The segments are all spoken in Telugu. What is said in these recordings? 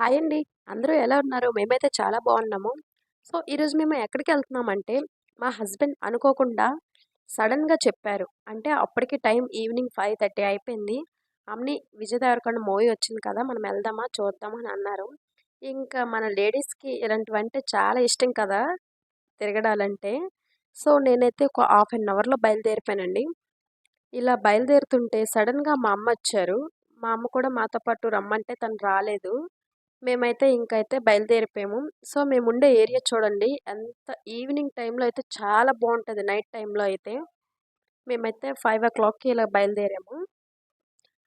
హాయ్ అండి. అందరూ ఎలా ఉన్నారు? మేమైతే చాలా బాగున్నాము. సో, ఈరోజు మేము ఎక్కడికి వెళ్తున్నామంటే మా హస్బెండ్ అనుకోకుండా సడన్గా చెప్పారు. అంటే అప్పటికి టైం ఈవినింగ్ 5:30 అయిపోయింది. "అమ్ని విజయ్ దేవరకొండ మూవీ వచ్చింది కదా! మనం వెళ్దామా? చూద్దామా?" అని అన్నారు. ఇంకా మన లేడీస్‌కి ఇలాంటివంటే చాలా ఇష్టం కదా! తిరగడాలంటే. సో, నేనైతే ఒక హాఫ్ అన్ అవర్‌లో బయలుదేరిపోయానండి. ఇలా బయలుదేరుతుంటే సడన్గా మా అమ్మ వచ్చారు మా అమ్మ కూడా మాతో పాటు రమ్మంటే తను రాలేదు. మేమైతే ఇంకైతే బయలుదేరిపోయాము. సో, మేము ఉండే ఏరియా చూడండి. ఎంత ఈవినింగ్ టైంలో అయితే చాలా బాగుంటుంది నైట్ టైంలో అయితే. మేమైతే 5:00కి ఇలా బయలుదేరాము.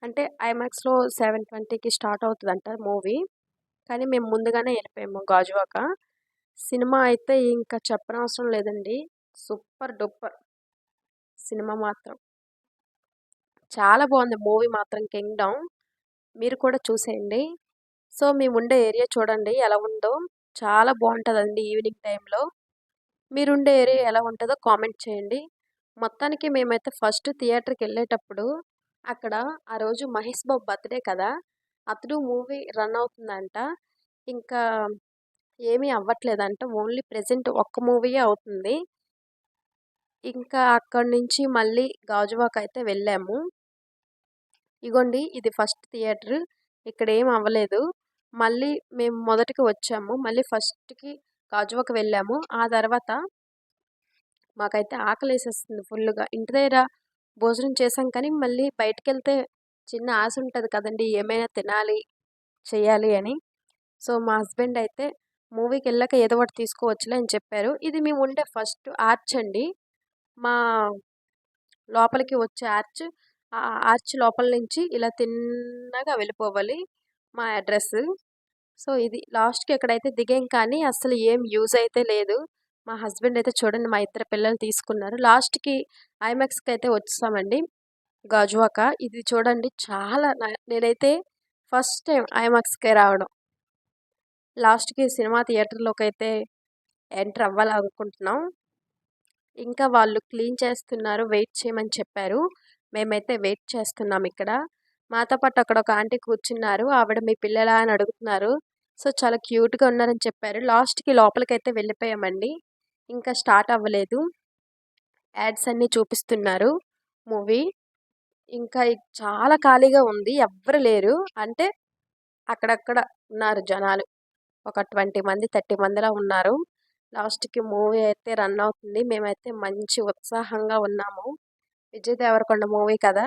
అంటే ఐమాక్స్‌లో 7:20కి స్టార్ట్ అవుతదంట మూవీ. కానీ మేము ముందుగానే వెళ్ళిపోయాము గాజువాక. సినిమా అయితే ఇంకా చెప్పనవసరం లేదండి. Super duper. సినిమా మాత్రం. చాలా బాగుంది మూవీ మాత్రం 'కింగ్డమ్'. మీరు కూడా చూసేయండి. సో, మేము ఉండే ఏరియా చూడండి ఎలా ఉందో. చాలా బాగుంటుందండి ఈవినింగ్ టైంలో. మీరుండే ఏరియా ఎలా ఉంటుందో కామెంట్ చేయండి. మొత్తానికి మేమైతే ఫస్ట్ థియేటర్కి వెళ్ళేటప్పుడు అక్కడ ఆ రోజు 'మహేష్ బాబు' బర్త్‌డే కదా! అతడు మూవీ రన్ అవుతుందంట. ఇంకా ఏమీ అవ్వట్లేదంట. ఓన్లీ ప్రెజెంట్ ఒక్క మూవీయే అవుతుంది. ఇంకా అక్కడి నుంచి మళ్ళీ గాజువాక అయితే వెళ్ళాము. ఇగోండి ఇది ఫస్ట్ థియేటర్. ఇక్కడ ఏం అవ్వలేదు. మళ్ళీ మేము మొదటికి వచ్చాము. మళ్ళీ ఫస్ట్‌కి గాజువాక వెళ్ళాము. ఆ తర్వాత మాకైతే ఆకలి వేసేస్తుంది ఫుల్లుగా. ఇంటి దగ్గర భోజనం చేసాం కానీ మళ్ళీ బయటికెళ్తే చిన్న ఆశ ఉంటుంది కదండి ఏమైనా తినాలి, చేయాలి అని. సో, మా హస్బెండ్ అయితే మూవీకి వెళ్ళాక ఏదో ఒకటి తీసుకోవచ్చులే అని చెప్పారు. ఇది మేము ఉండే ఫస్ట్ ఆర్చ్ అండి. మా లోపలికి వచ్చే ఆర్చ్. ఆ ఆర్చ్ లోపల నుంచి ఇలా తిన్నగా వెళ్ళిపోవాలి మా అడ్రస్ సో, ఇది లాస్ట్‌కి ఎక్కడైతే దిగాం కానీ అసలు ఏం యూజ్ అయితే లేదు. మా హస్బెండ్ అయితే చూడండి మా ఇద్దరు పిల్లలు తీసుకున్నారు. లాస్ట్‌కి ఐమాక్స్కి అయితే వచ్చేసామండి. గాజువాక. ఇది చూడండి చాలా నేనైతే ఫస్ట్ టైం ఐమాక్స్‌కే రావడం. లాస్ట్‌కి సినిమా థియేటర్లోకి అయితే ఎంటర్ అవ్వాలనుకుంటున్నాం. ఇంకా వాళ్ళు క్లీన్ చేస్తున్నారు. వెయిట్ చేయమని చెప్పారు. మేమైతే వెయిట్ చేస్తున్నాం ఇక్కడ. మాతో పాటు అక్కడ ఒక ఆంటీ కూర్చున్నారు. ఆవిడ మీ పిల్లలా అని అడుగుతున్నారు. సో, చాలా క్యూట్‌గా ఉన్నారని చెప్పారు. లాస్ట్‌కి లోపలికైతే వెళ్ళిపోయామండి. ఇంకా స్టార్ట్ అవ్వలేదు. యాడ్స్ అన్నీ చూపిస్తున్నారు మూవీ. ఇంకా చాలా ఖాళీగా ఉంది. ఎవ్వరు లేరు. అంటే అక్కడక్కడ ఉన్నారు జనాలు. ఒక 20 మంది, 30 మందిలా ఉన్నారు. లాస్ట్‌కి మూవీ అయితే రన్ అవుతుంది. మేమైతే మంచి ఉత్సాహంగా ఉన్నాము. విజయ్ దేవరకొండ మూవీ కదా!